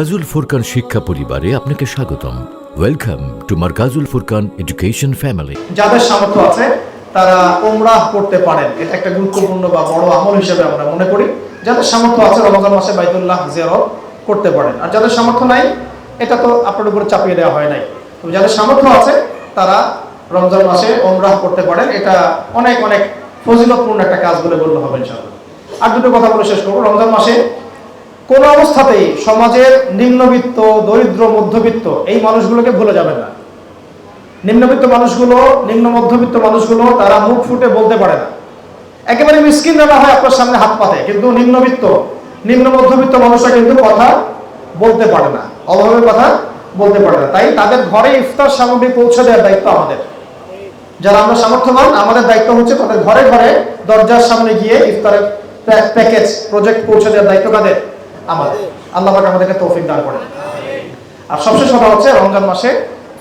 মার্কাজুল ফুরকান শিক্ষা পরিবারে আপনাকে স্বাগতম। Welcome to Markazul Furqan education family যাদের সামর্থ্য আছে, তারা ওমরাহ করতে পারেন। এটা একটা গুরুত্বপূর্ণ বা বড় আমল হিসেবে আমরা মনে করি। যাদের সামর্থ্য আছে, রমজান মাসে বাইতুল্লাহ জিয়ারত করতে পারেন। আর যাদের সামর্থ্য নাই, এটা তো আপনার উপরে চাপিয়ে দেওয়া হয় নাই। তো যাদের সামর্থ্য আছে, তারা রমজান মাসে ওমরাহ করতে পারেন। এটা অনেক অনেক ফজিলতপূর্ণ একটা কাজ বলে বলতে হবে, ইনশাআল্লাহ। আর দুটো কথা বলে শেষ করব। রমজান মাসে কোন অবস্থাতেই সমাজের নিম্নবিত্ত, দরিদ্র, মধ্যবিত্ত এই মানুষগুলোকে ভুলে যাবেন না। নিম্নবিত্ত মানুষগুলো, নিম্ন মধ্যবিত্ত মানুষগুলো তারা মুখ ফুটে বলতে পারে না। একেবারে মিসকিন না হয় আপনার সামনে হাত পাতে, কিন্তু নিম্নবিত্ত, নিম্ন মধ্যবিত্ত মানুষরা কিন্তু কথা বলতে পারে না, অভাবের কথা বলতে পারে না। তাই তাদের ঘরে ইফতার সামগ্রী পৌঁছে দেওয়ার দায়িত্ব আমাদের। যারা আমরা সামর্থ্যবান, আমাদের দায়িত্ব হচ্ছে তাদের ঘরে ঘরে দরজার সামনে গিয়ে ইফতারের প্যা- প্যাকেজ, প্রজেক্ট পৌঁছে দেওয়ার দায়িত্ব কাদের? আমাদের। আল্লাহ পাক আমাদেরকে তৌফিক দান করেন। আর সবশেষ কথা হচ্ছে, রমজান মাসে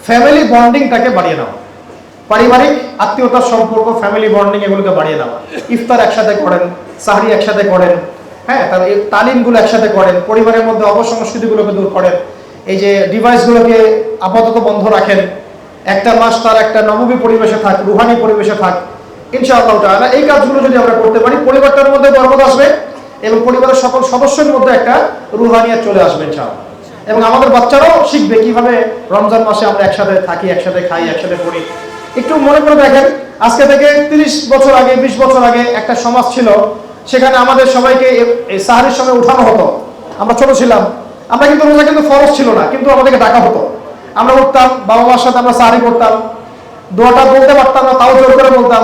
ফ্যামিলি বন্ডিংটাকে বাড়িয়ে নেওয়া। পারিবারিক আত্মীয়তার সম্পর্ক ফ্যামিলি বন্ডিং এগুলোকে বাড়িয়ে নেওয়া। ইফতার একসাথে করেন, সাহরি একসাথে করেন হ্যাঁ তার তালিমগুলো একসাথে করেন, পরিবারের মধ্যে অপসংস্কৃতিগুলোকে দূর করেন। এই যে ডিভাইসগুলোকে আপাতত বন্ধ রাখেন। একটা মাস তার একটা নবমী পরিবেশে থাক, রুহানি পরিবেশে থাক, ইনশাআল্লাহ তাআলা এই কাজগুলো যদি আমরা করতে পারি, পরিবারটার মধ্যে বরকত আসবে। এবং পরিবারের সকল সদস্যের মধ্যে একটা রুহানিয়াত চলে আসবে, ইনশাআল্লাহ। এবং আমাদের বাচ্চারাও শিখবে কীভাবে রমজান মাসে আমরা একসাথে থাকি, একসাথে খাই, একসাথে পড়ি। একটু মনে করে দেখেন, আজকে থেকে তিরিশ বছর আগে, বিশ বছর আগে একটা সমাজ ছিল, সেখানে আমাদের সবাইকে সাহারির সময় উঠানো হতো। আমরা ছোট ছিলাম, আমরা কিন্তু রোজা কিন্তু ফরজ ছিল না, কিন্তু আমাদেরকে ডাকা হতো। আমরা উঠতাম, বাবা মার সাথে আমরা সাহারি করতাম, দোয়াটা বলতে পারতাম না, তাও জোর করে বলতাম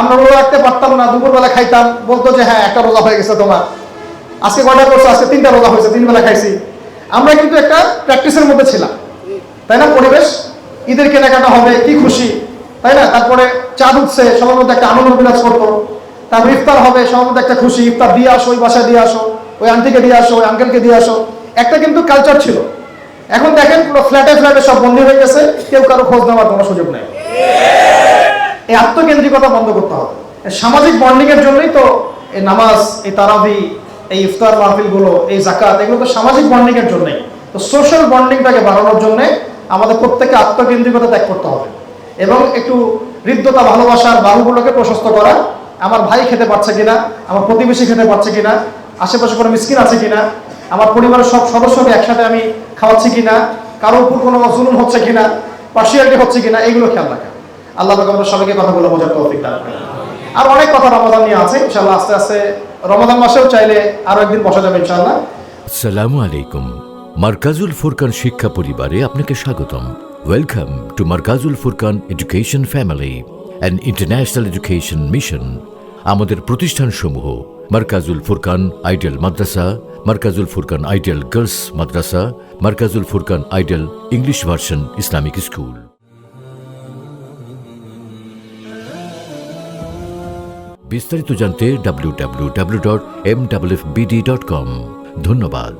আমরা রোজা রাখতে পারতাম না, দুপুরবেলা খাইতাম। বলতো যে হ্যাঁ একটা রোজা হয়ে গেছে তোমার। আজকে কয়টা করছ? আজকে তিনটা রোজা হয়েছে তিন বেলা খাইছি। আমরা কিন্তু একটা প্র্যাকটিসের মধ্যে ছিলাম। তাই না, পরিবেশ? ঈদের কেনাকাটা হবে, কি খুশি। তাই না? তারপরে চাঁদ উঠছে, সবার মধ্যে একটা আনন্দ বিরাজ করতো। তারপর ইফতার হবে, সবার মধ্যে একটা খুশি। ইফতার দিয়ে আসো, ওই বাসায় দিয়ে আসো, ওই আন্টিকে দিয়ে আসো, ওই আঙ্কেলকে দিয়ে আসো। একটা কিন্তু কালচার ছিল। এখন দেখেন পুরো ফ্ল্যাটে ফ্ল্যাটে সব বন্ধ হয়ে গেছে, কেউ কারও খোঁজ নেওয়ার কোনো সুযোগ নেই। এই আত্মকেন্দ্রিকতা বন্ধ করতে হবে। সামাজিক বন্ডিং এর জন্যই তো এই নামাজ, এই তারাবি, এই ইফতার, মাহফিলগুলো, এই জাকাত এগুলো তো সামাজিক বন্ডিং এর জন্যই। তো সোশ্যাল বন্ডিংটাকে বাড়ানোর জন্য আমাদের প্রত্যেককে আত্মকেন্দ্রিকতা ত্যাগ করতে হবে। এবং একটু হৃদ্যতা, ভালোবাসার বাহুগুলোকে প্রশস্ত করা, আমার ভাই খেতে পারছে কিনা, আমার প্রতিবেশী খেতে পারছে কিনা, আশেপাশে কোনো মিসকিন আছে কিনা, আমার পরিবারের সব সদস্যকে একসাথে আমি খাওয়াচ্ছি কিনা, কারও উপর কোনো জুলুম হচ্ছে কিনা পার্সিয়ালিটি হচ্ছে কিনা এগুলো খেয়াল রাখা। আল্লাহ পাক আমরা সবাইকে কথাগুলো বোঝার তৌফিক দান করেন। আর অনেক কথা রমাদান নিয়ে আছে, ইনশাআল্লাহ আস্তে আস্তে রমাদান মাসেও চাইলে আরও একদিন বসা যাবে ইনশাআল্লাহ। আসসালামু আলাইকুম। মার্কাজুল ফুরকান শিক্ষা পরিবারে আপনাকে স্বাগতম। Welcome to Markazul Furqan education family and international education mission আমাদের প্রতিষ্ঠানসমূহ মার্কাজুল ফুরকান আইডিয়াল মাদ্রাসা, মার্কাজুল ফুরকান আইডিয়াল গার্লস মাদ্রাসা, Markazul Furqan ideal English version Islamic school. বিস্তারিত জানতে W W W dot M W F BD dot com ধন্যবাদ।